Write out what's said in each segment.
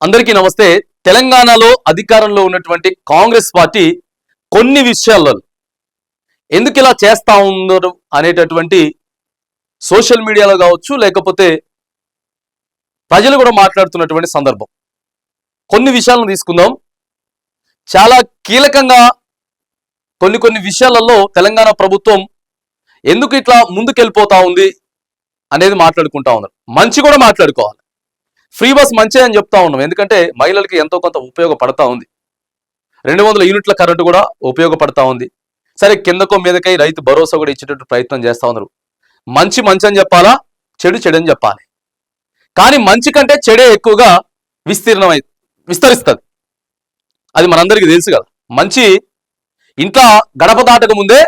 అందరికీ నమస్తే. తెలంగాణలో అధికారంలో ఉన్నటువంటి కాంగ్రెస్ పార్టీ కొన్ని విషయాల్లో ఎందుకు ఇలా చేస్తా ఉండరు అనేటటువంటి సోషల్ మీడియాలో కావచ్చు లేకపోతే ప్రజలు కూడా మాట్లాడుతున్నటువంటి సందర్భం. కొన్ని విషయాలను తీసుకుందాం. చాలా కీలకంగా కొన్ని కొన్ని విషయాలలో తెలంగాణ ప్రభుత్వం ఎందుకు ఇట్లా ముందుకెళ్ళిపోతా ఉంది అనేది మాట్లాడుకుంటా ఉన్నారు. మంచి కూడా మాట్లాడుకోవాలి. ఫ్రీ బస్ మంచి అని చెప్తా ఉన్నాం. ఎందుకంటే మహిళలకి ఎంతో కొంత ఉపయోగపడతా ఉంది. రెండు వందల యూనిట్ల కరెంటు కూడా ఉపయోగపడతా ఉంది. సరే కిందకో మీదకై రైతు భరోసా కూడా ఇచ్చేటట్టు ప్రయత్నం చేస్తా ఉన్నారు. మంచి మంచి అని చెప్పాలా? చెడు చెడు అని చెప్పాలి. కానీ మంచి కంటే చెడే ఎక్కువగా విస్తీర్ణమై విస్తరిస్తుంది. అది మనందరికీ తెలుసు కదా. మంచి ఇంట్లో గడప దాటక ముందే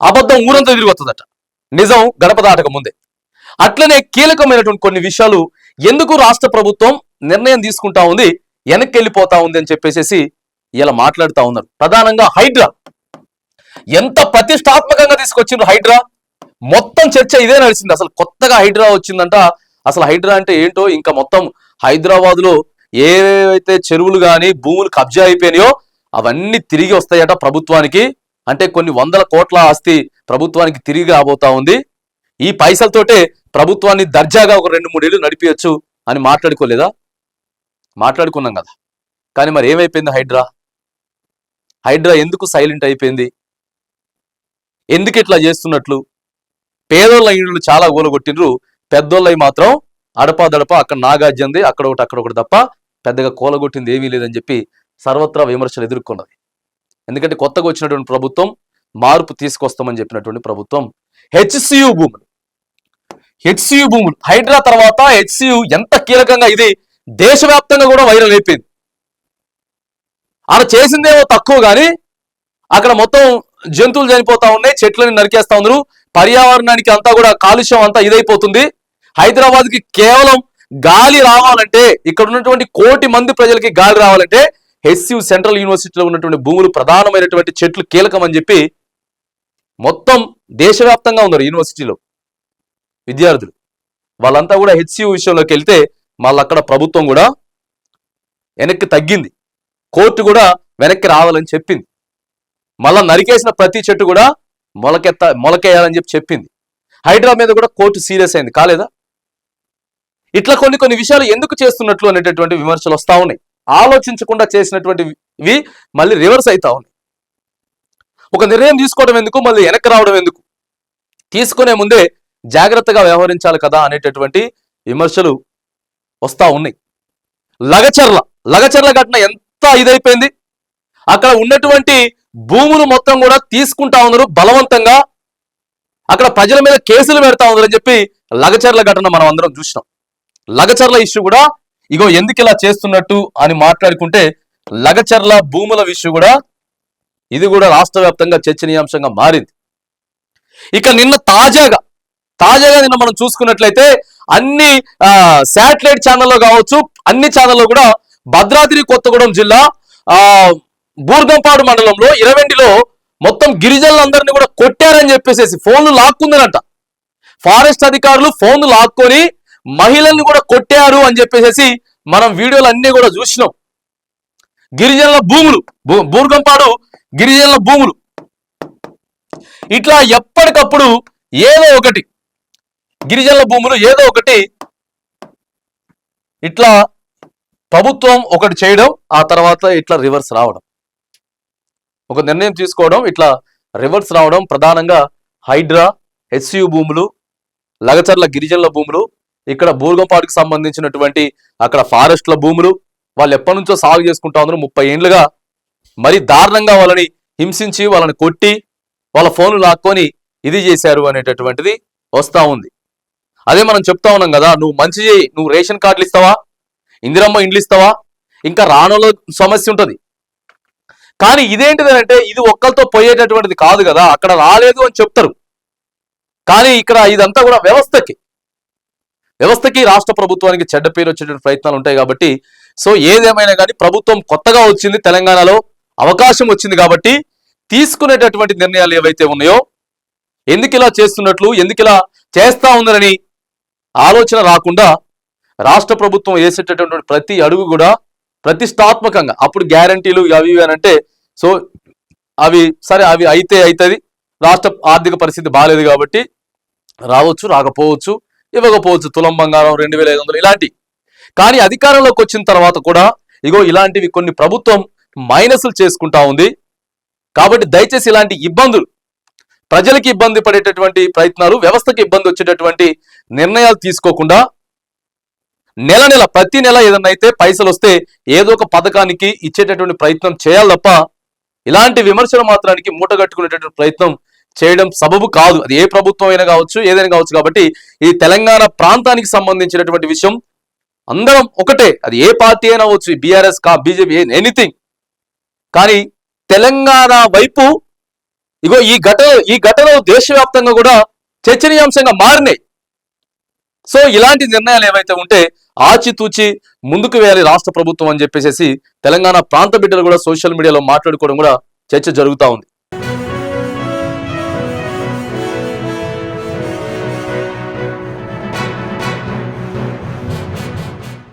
అబద్ధం ఊరంతా తిరిగి వస్తుందట నిజం గడప దాటక ముందే. అట్లనే కీలకమైనటువంటి కొన్ని విషయాలు ఎందుకు రాష్ట్ర ప్రభుత్వం నిర్ణయం తీసుకుంటా ఉంది వెనక్కి వెళ్ళిపోతా ఉంది అని చెప్పేసి ఇలా మాట్లాడుతూ ఉన్నారు. ప్రధానంగా హైడ్రా. ఎంత ప్రతిష్టాత్మకంగా తీసుకొచ్చిండ్రు హైడ్రా? మొత్తం చర్చ ఇదే నడిచింది. అసలు కొత్తగా హైడ్రా వచ్చిందంట. అసలు హైడ్రా అంటే ఏంటో ఇంకా మొత్తం హైదరాబాద్లో ఏవైతే చెరువులు కానీ భూములు కబ్జా అయిపోయినాయో అవన్నీ తిరిగి వస్తాయట ప్రభుత్వానికి. అంటే కొన్ని వందల కోట్ల ఆస్తి ప్రభుత్వానికి తిరిగి రాబోతా ఉంది. ఈ పైసలతోటే ప్రభుత్వాన్ని దర్జాగా ఒక రెండు మూడేళ్ళు నడిపించచ్చు అని మాట్లాడుకోలేదా? మాట్లాడుకున్నాం కదా. కానీ మరి ఏమైపోయింది హైడ్రా? హైడ్రా ఎందుకు సైలెంట్ అయిపోయింది? ఎందుకు ఇట్లా చేస్తున్నట్లు? పేదోళ్ళ ఇళ్ళు చాలా గోలగొట్టినరు పెద్దోళ్ళవి మాత్రం అడపాదడప అక్కడ నాగార్జుంది అక్కడ ఒకటి అక్కడ ఒకటి తప్ప పెద్దగా కోలగొట్టింది ఏమీ లేదని చెప్పి సర్వత్రా విమర్శలు ఎదుర్కొన్నది. ఎందుకంటే కొత్తగా వచ్చినటువంటి ప్రభుత్వం మార్పు తీసుకొస్తామని చెప్పినటువంటి ప్రభుత్వం హెచ్సియు భూములు. హెచ్సియు భూములు హైడ్రా తర్వాత హెచ్సియు ఎంత కీలకంగా ఇది దేశవ్యాప్తంగా కూడా వైరల్ అయిపోయింది. అలా చేసిందేమో తక్కువ కానీ అక్కడ మొత్తం జంతువులు చనిపోతా ఉన్నాయి చెట్లని నరికేస్తా ఉన్నారు. పర్యావరణానికి అంతా కూడా కాలుష్యం అంతా ఇదైపోతుంది. హైదరాబాద్కి కేవలం గాలి రావాలంటే ఇక్కడ ఉన్నటువంటి కోటి మంది ప్రజలకి గాలి రావాలంటే హెచ్సియు సెంట్రల్ యూనివర్సిటీలో ఉన్నటువంటి భూములు ప్రధానమైనటువంటి చెట్లు కీలకం అని చెప్పి మొత్తం దేశవ్యాప్తంగా ఉన్నారు యూనివర్సిటీలో విద్యార్థులు. వాళ్ళంతా కూడా హెచ్సియు విషయంలోకి వెళ్తే మళ్ళీ అక్కడ ప్రభుత్వం కూడా వెనక్కి తగ్గింది. కోర్టు కూడా వెనక్కి రావాలని చెప్పింది. మళ్ళా నరికేసిన ప్రతి చెట్టు కూడా మొలకెత్త మొలకేయాలని చెప్పి చెప్పింది. హైడ్రా మీద కూడా కోర్టు సీరియస్ అయింది. కాలేదా? ఇట్లా కొన్ని కొన్ని విషయాలు ఎందుకు చేస్తున్నట్లు అనేటటువంటి విమర్శలు వస్తూ ఉన్నాయి. ఆలోచించకుండా చేసినటువంటివి మళ్ళీ రివర్స్ అవుతా ఉన్నాయి. ఒక నిర్ణయం తీసుకోవడం ఎందుకు? మళ్ళీ వెనక్కి రావడం ఎందుకు? తీసుకునే ముందే జాగ్రత్తగా వ్యవహరించాలి కదా అనేటటువంటి విమర్శలు వస్తూ ఉన్నాయి. లగచర్ల లగచర్ల ఘటన ఎంత ఇదైపోయింది? అక్కడ ఉన్నటువంటి భూములు మొత్తం కూడా తీసుకుంటా ఉన్నారు బలవంతంగా. అక్కడ ప్రజల మీద కేసులు పెడతా ఉన్నారని చెప్పి లగచర్ల ఘటన మనం అందరం చూసినాం. లగచర్ల ఇష్యూ కూడా ఇగో ఎందుకు ఇలా చేస్తున్నట్టు అని మాట్లాడుకుంటే లగచర్ల భూముల ఇష్యూ కూడా ఇది కూడా రాష్ట్ర వ్యాప్తంగా చర్చనీయాంశంగా మారింది. ఇక నిన్న తాజాగా తాజాగా నిన్న మనం చూసుకున్నట్లయితే అన్ని శాటిలైట్ ఛానల్లో కావచ్చు అన్ని ఛానల్లో కూడా భద్రాద్రి కొత్తగూడెం జిల్లా ఆ బూర్గంపాడు మండలంలో ఇరవెండిలో మొత్తం గిరిజనులందరినీ కూడా కొట్టారని చెప్పేసి ఫోన్లు లాక్కుందనట. ఫారెస్ట్ అధికారులు ఫోన్లు లాక్కొని మహిళల్ని కూడా కొట్టారు అని చెప్పేసి మనం వీడియోలు అన్ని కూడా చూసినాం. గిరిజనుల భూములు భూ- బూర్గంపాడు గిరిజనుల భూములు. ఇట్లా ఎప్పటికప్పుడు ఏదో ఒకటి గిరిజనుల భూములు ఏదో ఒకటి ఇట్లా ప్రభుత్వం ఒకటి చేయడం ఆ తర్వాత ఇట్లా రివర్స్ రావడం. ఒక నిర్ణయం తీసుకోవడం ఇట్లా రివర్స్ రావడం ప్రధానంగా హైడ్రా హెచ్సియు భూములు లగచర్ల గిరిజనుల భూములు ఇక్కడ బూర్గంపాడుకు సంబంధించినటువంటి అక్కడ ఫారెస్ట్ల భూములు వాళ్ళు ఎప్పటి నుంచో సాగు చేసుకుంటా ఉన్నారు. ముప్పై ఏండ్లుగా మరి దారుణంగా వాళ్ళని హింసించి వాళ్ళని కొట్టి వాళ్ళ ఫోన్లు లాక్కొని ఇది చేశారు అనేటటువంటిది వస్తూ ఉంది. అదే మనం చెప్తా ఉన్నాం కదా నువ్వు మంచి చేయి నువ్వు రేషన్ కార్డులు ఇస్తావా? ఇందిరమ్మ ఇండ్లు ఇస్తావా? ఇంకా రానులో సమస్య ఉంటుంది. కానీ ఇదేంటిది అంటే ఇది ఒక్కరితో పోయేటటువంటిది కాదు కదా అక్కడ రాలేదు అని చెప్తారు. కానీ ఇక్కడ ఇదంతా కూడా వ్యవస్థకి వ్యవస్థకి రాష్ట్ర ప్రభుత్వానికి చెడ్డ పేరు వచ్చేటువంటి ప్రయత్నాలు ఉంటాయి కాబట్టి సో ఏదేమైనా కానీ ప్రభుత్వం కొత్తగా వచ్చింది తెలంగాణలో అవకాశం వచ్చింది కాబట్టి తీసుకునేటటువంటి నిర్ణయాలు ఏవైతే ఉన్నాయో ఎందుకు ఇలా చేస్తున్నట్లు ఎందుకు ఇలా చేస్తా ఉందని ఆలోచన రాకుండా రాష్ట్ర ప్రభుత్వం వేసేటటువంటి ప్రతి అడుగు కూడా ప్రతిష్టాత్మకంగా అప్పుడు గ్యారంటీలు అవి ఇవి అని అంటే సో అవి సరే అవి అయితే అవుతుంది రాష్ట్ర ఆర్థిక పరిస్థితి బాగాలేదు కాబట్టి రావచ్చు రాకపోవచ్చు ఇవ్వకపోవచ్చు తులం బంగారం రెండు వేల ఐదు వందలు ఇలాంటి. కానీ అధికారంలోకి వచ్చిన తర్వాత కూడా ఇగో ఇలాంటివి కొన్ని ప్రభుత్వం మైనస్లు చేసుకుంటా ఉంది. కాబట్టి దయచేసి ఇలాంటి ఇబ్బందులు ప్రజలకి ఇబ్బంది పడేటటువంటి ప్రయత్నాలు వ్యవస్థకి ఇబ్బంది వచ్చేటటువంటి నిర్ణయాలు తీసుకోకుండా నెల నెల ప్రతి నెల ఏదన్నా అయితే పైసలు వస్తే ఏదో ఒక పథకానికి ఇచ్చేటటువంటి ప్రయత్నం చేయాలి తప్ప ఇలాంటి విమర్శలు మాత్రానికి మూటగట్టుకునేటటువంటి ప్రయత్నం చేయడం సబబు కాదు. అది ఏ ప్రభుత్వం అయినా కావచ్చు ఏదైనా కావచ్చు కాబట్టి ఈ తెలంగాణ ప్రాంతానికి సంబంధించినటువంటి విషయం అందరం ఒకటే. అది ఏ పార్టీ అయినా అవచ్చు బీఆర్ఎస్ కా బీజేపీ ఎనీథింగ్ కానీ తెలంగాణ వైపు ఇగో ఈ ఘటన ఈ ఘటనలు దేశవ్యాప్తంగా కూడా చర్చనీయాంశంగా మారినాయి. సో ఇలాంటి నిర్ణయాలు ఏవైతే ఉంటే ఆచితూచి ముందుకు వేయాలి రాష్ట్ర ప్రభుత్వం అని చెప్పేసి తెలంగాణ ప్రాంత బిడ్డలు కూడా సోషల్ మీడియాలో మాట్లాడుకోవడం కూడా చర్చ జరుగుతా ఉంది.